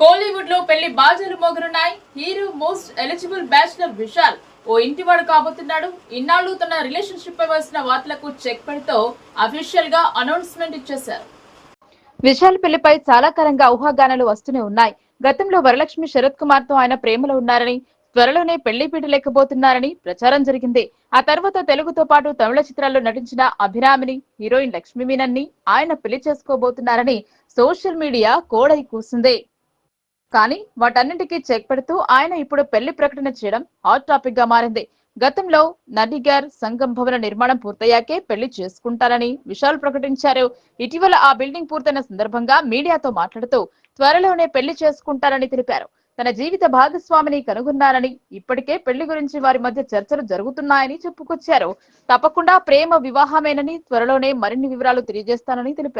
కోలీవుడ్లో పెళ్ళి బాజాలు మోగనున్నాయి. Hero most eligible bachelor Vishal ఓ ఇంటివాడు కాబోతున్నాడు. ఇన్నాళ్ళు తన రిలేషన్షిప్ పై వచ్చిన వార్తలకు చెక్ పెడుతూ అఫీషియల్గా అనౌన్స్మెంట్ ఇచ్చేశారు. విశాల్ పెళ్ళిపై చాలా కాలంగా ఊహాగానాలు వస్తూనే ఉన్నాయి. గతంలో వరలక్ష్మి శరత్ కుమార్తో ఆయన ప్రేమలో ఉన్నారని త్వరలోనే పెళ్ళిపీట లేకపోతున్నారని ప్రచారం జరిగింది. ఆ తర్వాత తెలుగుతో పాటు తమిళ చిత్రాల్లో నటించిన అభిరామిని హీరోయిన్ లక్ష్మీ మీనన్ని ఆయన పెళ్ళి చేసుకోబోతున్నారని సోషల్ మీడియా కోడై కూసింది. కానీ వాటన్నింటికీ చెక్ పెడుతూ ఆయన ఇప్పుడు పెళ్ళి ప్రకటన చేయడం హాట్ టాపిక్గా మారింది. గతంలో నడిగర్ సంగం భవన నిర్మాణం పూర్తయ్యాకే పెళ్ళి చేసుకుంటారని విశాల్ ప్రకటించారు. ఇటీవల ఆ బిల్డింగ్ పూర్తయిన సందర్భంగా మీడియాతో మాట్లాడుతూ త్వరలోనే పెళ్ళి చేసుకుంటారని తెలిపారు. తన జీవిత భాగస్వామిని కనుగొన్నారని ఇప్పటికే పెళ్ళి గురించి వారి మధ్య చర్చలు జరుగుతున్నాయని చెప్పుకొచ్చారు. తప్పకుండా ప్రేమ వివాహమేనని త్వరలోనే మరిన్ని వివరాలు తెలియజేస్తానని తెలిపారు.